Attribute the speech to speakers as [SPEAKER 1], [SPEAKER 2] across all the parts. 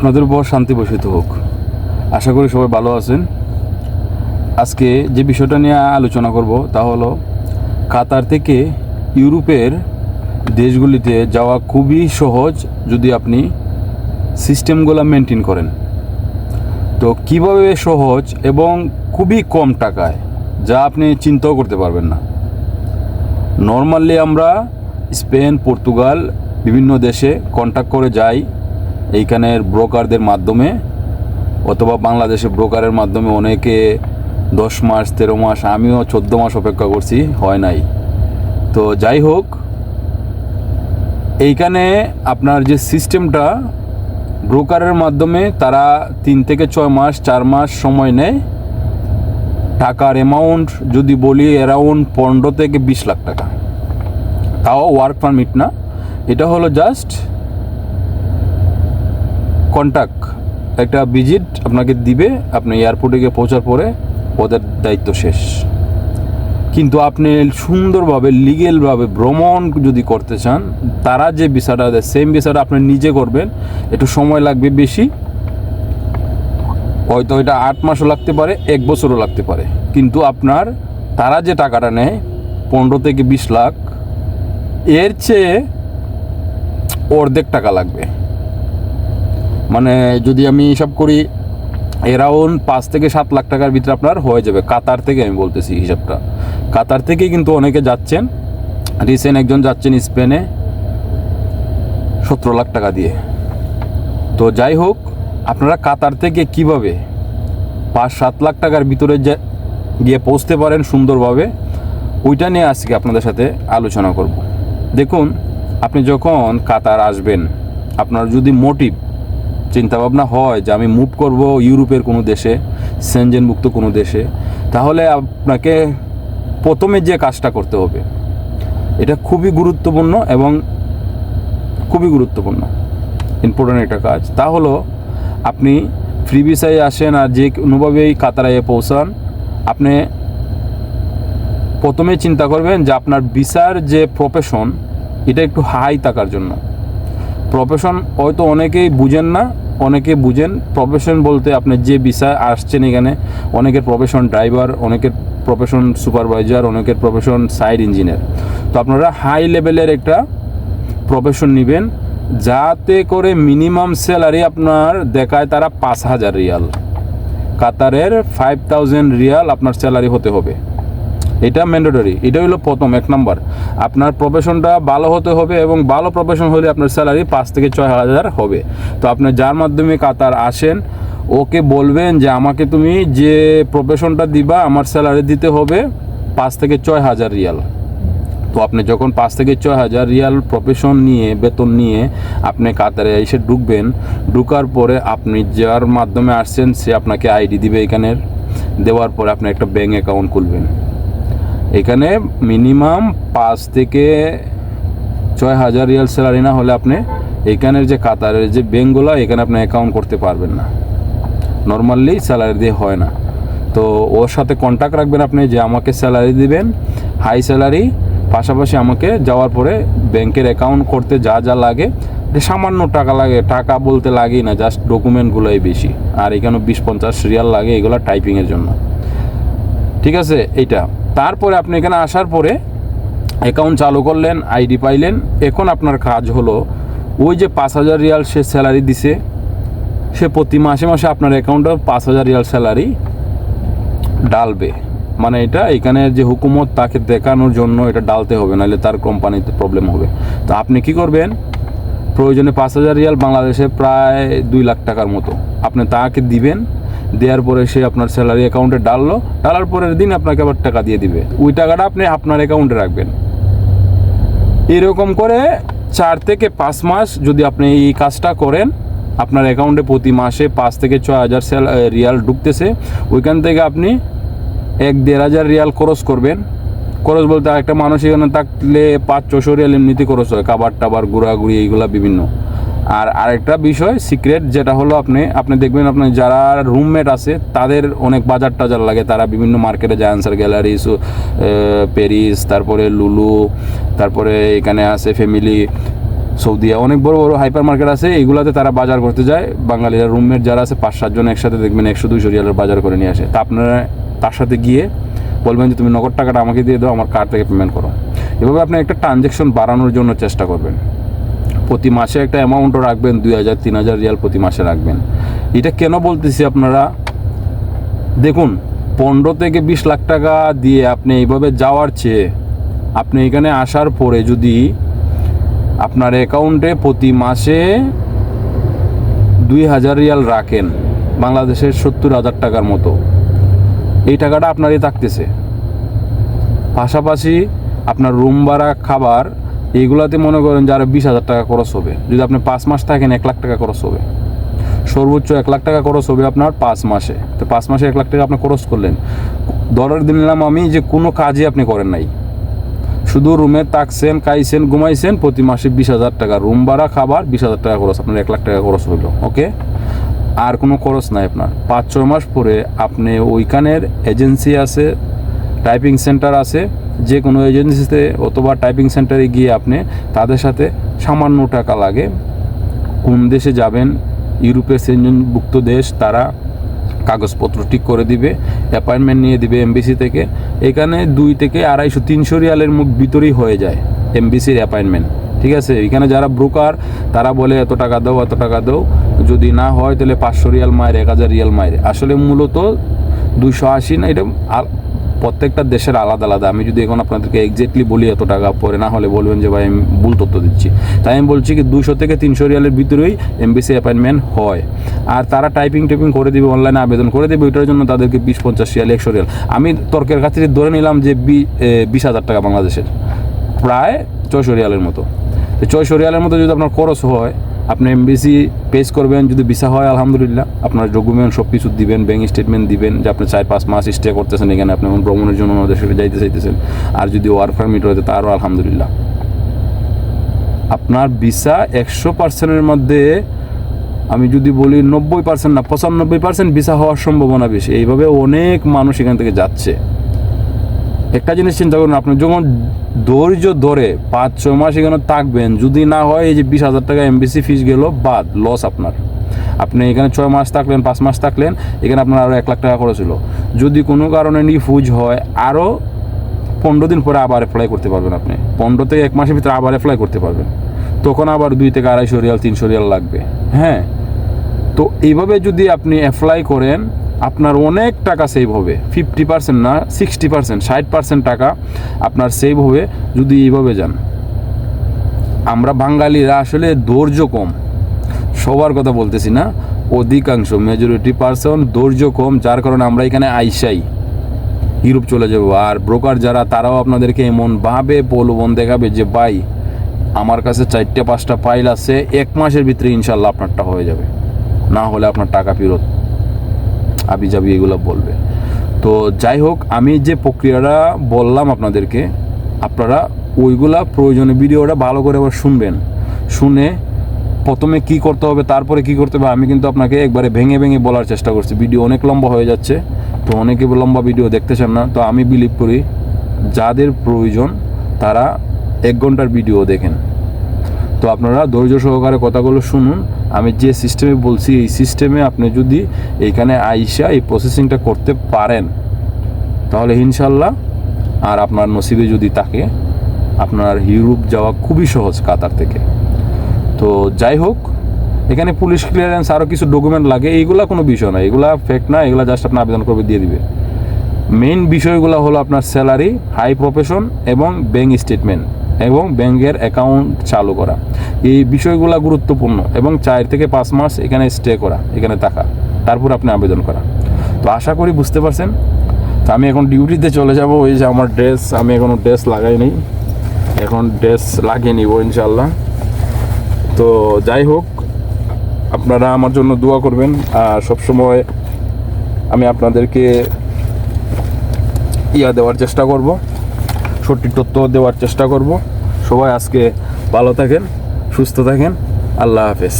[SPEAKER 1] আপনাদের উপর শান্তি বসিত হোক। আশা করি সবাই ভালো আছেন। আজকে যে বিষয়টা নিয়ে আলোচনা করব তা হলো, কাতার থেকে ইউরোপের দেশগুলিতে যাওয়া খুবই সহজ যদি আপনি সিস্টেমগুলো মেনটেন করেন। তো কীভাবে সহজ এবং খুবই কম টাকায়, যা আপনি চিন্তাও করতে পারবেন না। নর্মালি আমরা স্পেন, পর্তুগাল, বিভিন্ন দেশে কন্ট্যাক্ট করে যাই। এইখানের ব্রোকারদের মাধ্যমে অথবা বাংলাদেশে ব্রোকারের মাধ্যমে অনেকে দশ মাস, তেরো মাস, আমিও চোদ্দ মাস অপেক্ষা করছি, হয় নাই। তো যাই হোক, এইখানে আপনার যে সিস্টেমটা, ব্রোকারের মাধ্যমে তারা তিন থেকে ছয় মাস, চার মাস সময় নেয়। টাকার অ্যামাউন্ট যদি বলি অ্যারাউন্ড পনেরো থেকে বিশ লাখ টাকা। তাও ওয়ার্ক পারমিট না। এটা হলো জাস্ট কন্ট্যাক্ট একটা ভিজিট আপনাকে দিবে, আপনি এয়ারপোর্টে গিয়ে পৌঁছার পরে ওদের দায়িত্ব শেষ। কিন্তু আপনি সুন্দরভাবে লিগেলভাবে ভ্রমণ যদি করতে চান, তারা যে ভিসাটা দেয় সেম ভিসাটা আপনি নিজে করবেন, একটু সময় লাগবে বেশি। হয়তো এটা আট মাসও লাগতে পারে, এক বছরও লাগতে পারে। কিন্তু আপনার, তারা যে টাকাটা নেয়, পনেরো থেকে বিশ লাখ, এর চেয়ে অর্ধেক টাকা লাগবে। মানে যদি আমি হিসাব করি এরাউন্ড পাঁচ থেকে সাত লাখ টাকার ভিতরে আপনার হয়ে যাবে, কাতার থেকে আমি বলতেছি হিসাবটা। কাতার থেকে কিন্তু অনেকে যাচ্ছেন রিসেন্ট একজন যাচ্ছেন স্পেনে সতেরো লাখ টাকা দিয়ে। তো যাই হোক, আপনারা কাতার থেকে কীভাবে পাঁচ সাত লাখ টাকার ভিতরে যে গিয়ে পৌঁছতে পারেন সুন্দরভাবে, ওইটা নিয়ে আজকে আপনাদের সাথে আলোচনা করব। দেখুন, আপনি যখন কাতার আসবেন, আপনার যদি মোটিভ চিন্তাভাবনা হয় যে আমি মুভ করব ইউরোপের কোনো দেশে সেনজেনমুক্ত কোনো দেশে, তাহলে আপনাকে প্রথমে যে কাজটা করতে হবে, এটা খুবই গুরুত্বপূর্ণ এবং খুবই গুরুত্বপূর্ণ ইম্পর্টেন্ট একটা কাজ। তা হলো, আপনি ফ্রি ভিসায় আসেন আর যে কোনোভাবেই কাতারায় পৌঁছান, আপনি প্রথমে চিন্তা করবেন যে আপনার ভিসার যে প্রফেশন এটা একটু হাই থাকার জন্য। প্রফেশন হয়তো অনেকেই বুঝেন না অনেকে বুঝেন প্রফেশন বলতে আপনি যে বিষয় আসছেন এখানে, অনেকের প্রফেশন ড্রাইভার অনেকের প্রফেশন সুপারভাইজার অনেকের প্রফেশন সাইড ইঞ্জিনিয়ার তো আপনারা হাই লেভেলের একটা প্রফেশন নেবেন, যাতে করে মিনিমাম স্যালারি আপনার দেখায় তারা পাঁচ হাজার রিয়াল। কাতারের ফাইভ থাউজেন্ড রিয়াল আপনার স্যালারি হতে হবে। এটা ম্যান্ডেটরি এটা হলো প্রথম, এক নম্বর। আপনার প্রফেশনটা ভালো হতে হবে এবং ভালো প্রফেশন হলে আপনার স্যালারি পাঁচ থেকে ছয় হাজার হবে। তো আপনি যার মাধ্যমে কাতার আসেন, ওকে বলবেন যে আমাকে তুমি যে প্রফেশনটা দিবা, আমার স্যালারি দিতে হবে পাঁচ থেকে ছয় হাজার রিয়াল। তো আপনি যখন পাঁচ থেকে ছয় হাজার রিয়াল প্রফেশন নিয়ে, বেতন নিয়ে আপনি কাতারে এসে ঢুকবেন, ঢুকার পরে আপনি যার মাধ্যমে আসছেন সে আপনাকে আইডি দিবে এখানের। দেওয়ার পরে আপনি একটা ব্যাঙ্ক অ্যাকাউন্ট খুলবেন। এখানে মিনিমাম পাঁচ থেকে ছয় হাজার রিয়াল স্যালারি না হলে আপনি এখানের যে কাতারের যে ব্যাঙ্কগুলো এখানে আপনি অ্যাকাউন্ট করতে পারবেন না। নর্মালি স্যালারি দিয়ে হয় না। তো ওর সাথে কন্ট্যাক্ট রাখবেন আপনি যে আমাকে স্যালারি দিবেন হাই স্যালারি পাশাপাশি আমাকে যাওয়ার পরে ব্যাংকের অ্যাকাউন্ট করতে যা যা লাগে সামান্য টাকা লাগে, টাকা বলতে লাগেই না জাস্ট ডকুমেন্টগুলোই বেশি। আর এখানে বিশ পঞ্চাশ রিয়াল লাগে এগুলো টাইপিংয়ের জন্য। ঠিক আছে, এইটা। তারপরে আপনি এখানে আসার পরে অ্যাকাউন্ট চালু করলেন আইডি পাইলেন। এখন আপনার কাজ হলো, ওই যে পাঁচ হাজার রিয়াল সে স্যালারি দিছে, সে প্রতি মাসে মাসে আপনার অ্যাকাউন্টে পাঁচ হাজার রিয়াল স্যালারি ডালবে। মানে এটা এখানে যে হুকুমত তাকে দেখানোর জন্য এটা ডালতে হবে, নাহলে তার কোম্পানিতে প্রবলেম হবে। তো আপনি কি করবেন? প্রয়োজনে পাঁচ হাজার রিয়াল বাংলাদেশে প্রায় দুই লাখ টাকার মতো। আপনি তাকে দিবেন দেওয়ার পরে সে আপনার স্যালারি অ্যাকাউন্টে ডাললো, ডালার পরের দিন আপনাকে আবার টাকা দিয়ে দিবে। ওই টাকাটা আপনি আপনার অ্যাকাউন্টে রাখবেন। এরকম করে চার থেকে পাঁচ মাস যদি আপনি এই কাজটা করেন, আপনার অ্যাকাউন্টে প্রতি মাসে পাঁচ থেকে ছয় হাজার সেল রিয়াল ঢুকতেছে। ওইখান থেকে আপনি এক দেড় হাজার রিয়াল খরচ করবেন। খরচ বলতে একটা মানুষ এখানে থাকলে পাঁচ ছশো রিয়াল এমনিতে খরচ হয়। খাবার টাবার, ঘোরাঘুরি, এইগুলা বিভিন্ন। আর আরেকটা বিষয় সিক্রেট যেটা হলো আপনি আপনি দেখবেন আপনার যারা রুমমেট আছে, তাদের অনেক বাজার টাজার লাগে। তারা বিভিন্ন মার্কেটে যায় আনসার গ্যালারি প্যারিস তারপরে লুলু তারপরে এখানে আছে ফ্যামিলি সৌদিয়া অনেক বড় বড় হাইপার মার্কেট আছে। এগুলাতে তারা বাজার করতে যায়। বাঙালিরা রুমমেট যারা আছে পাঁচ সাতজন একসাথে দেখবেন একশো দুইশো রিয়ালের বাজার করে নিয়ে আসে। তা আপনারা তার সাথে গিয়ে বলবেন যে, তুমি নগদ টাকাটা আমাকে দিয়ে দাও, আমার কার্ড থেকে পেমেন্ট করো। এভাবে আপনি একটা ট্রানজ্যাকশন বাড়ানোর জন্য চেষ্টা করবেন। প্রতি মাসে একটা অ্যামাউন্টও রাখবেন, দুই হাজার, তিন হাজার রিয়াল প্রতি মাসে রাখবেন। এটা কেন বলতেছি আপনারা? দেখুন, পনেরো থেকে বিশ লাখ টাকা দিয়ে আপনি এইভাবে যাওয়ার চেয়ে আপনি এখানে আসার পরে যদি আপনার অ্যাকাউন্টে প্রতি মাসে দুই হাজার রিয়াল রাখেন, বাংলাদেশের সত্তর হাজার টাকার মতো, এই টাকাটা আপনারই থাকতেছে। পাশাপাশি আপনার রুম ভাড়া, খাবার এইগুলাতে মনে করেন যে আরও বিশ হাজার টাকা খরচ হবে। যদি আপনি পাঁচ মাস থাকেন, এক লাখ টাকা খরচ হবে। সর্বোচ্চ এক লাখ টাকা খরচ হবে আপনার পাঁচ মাসে। তো পাঁচ মাসে এক লাখ টাকা আপনি খরচ করলেন। ধরার দিলাম আমি যে কোনো কাজই আপনি করেন নাই। শুধু রুমে থাকছেন, খাইছেন, ঘুমাইছেন, প্রতি মাসে বিশ হাজার টাকা। রুম ভাড়া, খাবার, বিশ হাজার টাকা খরচ। আপনার এক লাখ টাকা খরচ হইল, ওকে? আর কোনো খরচ নাই আপনার। পাঁচ, ছয় মাস পরে আপনি ওইখানের এজেন্সি আছে, টাইপিং সেন্টার আছে যে কোনো এজেন্সিতে অথবা টাইপিং সেন্টারে গিয়ে আপনি তাদের সাথে সামান্য টাকা লাগে। কোন দেশে যাবেন, ইউরোপের সেঞ্জনভুক্ত দেশ, তারা কাগজপত্র ঠিক করে দিবে অ্যাপয়েন্টমেন্ট নিয়ে দিবে এমবিসি থেকে। এখানে দুই থেকে আড়াইশো, তিনশো রিয়ালের মুখ ভিতরেই হয়ে যায় এমবিসির অ্যাপয়েন্টমেন্ট ঠিক আছে? এখানে যারা ব্রোকার তারা বলে, এত টাকা দাও, এত টাকা দাও। যদি না হয়, তাহলে পাঁচশো রিয়াল মায়ের এক হাজার রিয়াল মায়ের আসলে মূলত দুইশো আশি না, এটা প্রত্যেকটা দেশের আলাদা আলাদা। আমি যদি এখন আপনাদেরকে এক্স্যাক্টলি বলি এত টাকা পরে, না হলে বলবেন যে ভাই আমি ভুল তথ্য দিচ্ছি। তাই আমি বলছি কি দুশো থেকে তিনশো রিয়ালের ভিতরেই এমবিসি অ্যাপয়েন্টমেন্ট হয়। আর তারা টাইপিং টাইপিং করে দিবে অনলাইনে আবেদন করে দেবে, ওইটার জন্য তাদেরকে বিশ, পঞ্চাশ রিয়াল, একশো রিয়াল। আমি তর্কের কাছে ধরে নিলাম যে বিশ হাজার টাকা বাংলাদেশের। প্রায় ছয়শো রিয়ালের মতো। তো ছয়শো রিয়ালের মতো যদি আপনার খরচ হয় আপনি এমবিসি পেজ করবেন, যদি ভিসা হয়, আলহামদুলিল্লাহ। আপনার ডকুমেন্ট সব কিছু দিবেন ব্যাঙ্ক স্টেটমেন্ট দিবেন, যে আপনি চার পাঁচ মাস স্টে করতেছেন এখানে, আপনি এখন ভ্রমণের জন্য আমাদের সাথে যাইতে চাইতেছেন। আর যদি ওয়ার্ক পারমিট হয়তো তারও আলহামদুলিল্লাহ। আপনার ভিসা একশো পার্সেন্টের মধ্যে, আমি যদি বলি নব্বই পার্সেন্ট না, পঁচানব্বই পার্সেন্ট ভিসা হওয়ার সম্ভাবনা বেশি। এইভাবে অনেক মানুষ এখান থেকে যাচ্ছে। একটা জিনিস চিন্তা করুন, আপনি যখন ধৈর্য ধরে পাঁচ, ছয় মাস এখানে থাকবেন। যদি না হয়, এই যে বিশ হাজার টাকা এমবিসি ফিস গেল, বাদ লস আপনার। আপনি এখানে ছয় মাস থাকলেন, পাঁচ মাস থাকলেন, এখানে আপনার আরও এক লাখ টাকা খরচ হলো। যদি কোনো কারণে নিফুজ হয় আরও পনেরো দিন পরে আবার অ্যাপ্লাই করতে পারবেন আপনি। পনেরো থেকে এক মাসের ভিতরে আবার অ্যাপ্লাই করতে পারবেন। তখন আবার দুই থেকে আড়াইশো রিয়াল, তিনশো রিয়াল লাগবে। হ্যাঁ? তো এইভাবে যদি আপনি অ্যাপ্লাই করেন আপনার অনেক টাকা সেভ হবে। ফিফটি পার্সেন্ট না সিক্সটি পার্সেন্ট ষাট পার্সেন্ট টাকা আপনার সেভ হবে যদি এইভাবে যান। আমরা বাঙালিরা আসলে ধৈর্য কম। সবার কথা বলতেছি না, অধিকাংশ মেজরিটি পার্সন ধৈর্য কম, যার কারণে আমরা এখানে আইসাই। ইউরোপ চলে যাব। আর ব্রোকার যারা, তারাও আপনাদেরকে এমনভাবে প্রলোভন দেখাবে যে, ভাই, আমার কাছে চারটে পাঁচটা ফাইল আছে, এক মাসের ভিতরে ইনশাল্লাহ আপনারটা হয়ে যাবে। না হলে আপনার টাকা ফেরত আবি যাবি এগুলো বলবে। তো যাই হোক, আমি যে প্রক্রিয়াটা বললাম আপনাদেরকে, আপনারা ওইগুলা প্রয়োজনে ভিডিওটা ভালো করে আবার শুনবেন। শুনে প্রথমে কি করতে হবে, তারপরে কি করতে হবে, আমি কিন্তু আপনাকে একবারে ভেঙে ভেঙে বলার চেষ্টা করছি। ভিডিও অনেক লম্বা হয়ে যাচ্ছে, তো অনেকে লম্বা ভিডিও দেখতে চান না, তো আমি বিলিভ করি, যাদের প্রয়োজন তারা এক ঘণ্টার ভিডিও দেখেন। তো আপনারা ধৈর্য সহকারে কথাগুলো শুনুন। আমি যে সিস্টেমে বলছি, এই সিস্টেমে আপনি যদি এইখানে আইসা এই প্রসেসিংটা করতে পারেন, তাহলে ইনশাল্লাহ আর আপনার নসিবে যদি থাকে, আপনার ইউরোপ যাওয়া খুবই সহজ কাতার থেকে। তো যাই হোক, এখানে পুলিশ ক্লিয়ারেন্স আরও কিছু ডকুমেন্ট লাগে, এইগুলা কোনো বিষয় না। এগুলা ফেক না, এগুলো জাস্ট আপনার আবেদন করবে, দিয়ে দিবে। মেইন বিষয়গুলো হলো আপনার স্যালারি হাই প্রফেশন এবং ব্যাঙ্ক স্টেটমেন্ট এবং ব্যাংকের অ্যাকাউন্ট চালু করা। এই বিষয়গুলো গুরুত্বপূর্ণ এবং চার থেকে পাঁচ মাস এখানে স্টে করা, এখানে থাকা, তারপর আপনি আবেদন করা। তো আশা করি বুঝতে পারছেন? তো আমি এখন ডিউটিতে চলে যাব ওই যে আমার ড্রেস আমি এখনও ড্রেস লাগাই নেই। এখন ড্রেস লাগিয়ে নিব ইনশাল্লাহ তো যাই হোক, আপনারা আমার জন্য দোয়া করবেন। আর সবসময় আমি আপনাদেরকে ইয়া দেওয়ার চেষ্টা করব। সঠিক তথ্য দেওয়ার চেষ্টা করব। সবাই আজকে ভালো থাকেন, সুস্থ থাকেন। আল্লাহ হাফেজ।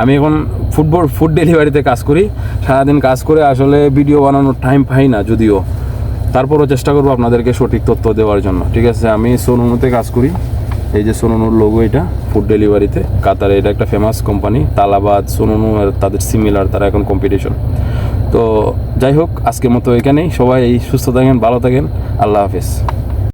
[SPEAKER 1] আমি এখন ফুটবল, ফুড ডেলিভারিতে কাজ করি। সারাদিন কাজ করে আসলে ভিডিও বানানোর টাইম পাই না যদিও। তারপরও চেষ্টা করব আপনাদেরকে সঠিক তথ্য দেওয়ার জন্য। ঠিক আছে, আমি সোনুনুতে কাজ করি। এই যে সোনুনুর লোগো এটা ফুড ডেলিভারিতে কাতারে এটা একটা ফেমাস কোম্পানি তালাবাদ, সোনোনু আর তাদের সিমিলার তারা এখন কম্পিটিশন তো যাই হোক, আজকের মতো এখানেই। সবাই সুস্থ থাকেন, ভালো থাকেন। আল্লাহ হাফিজ।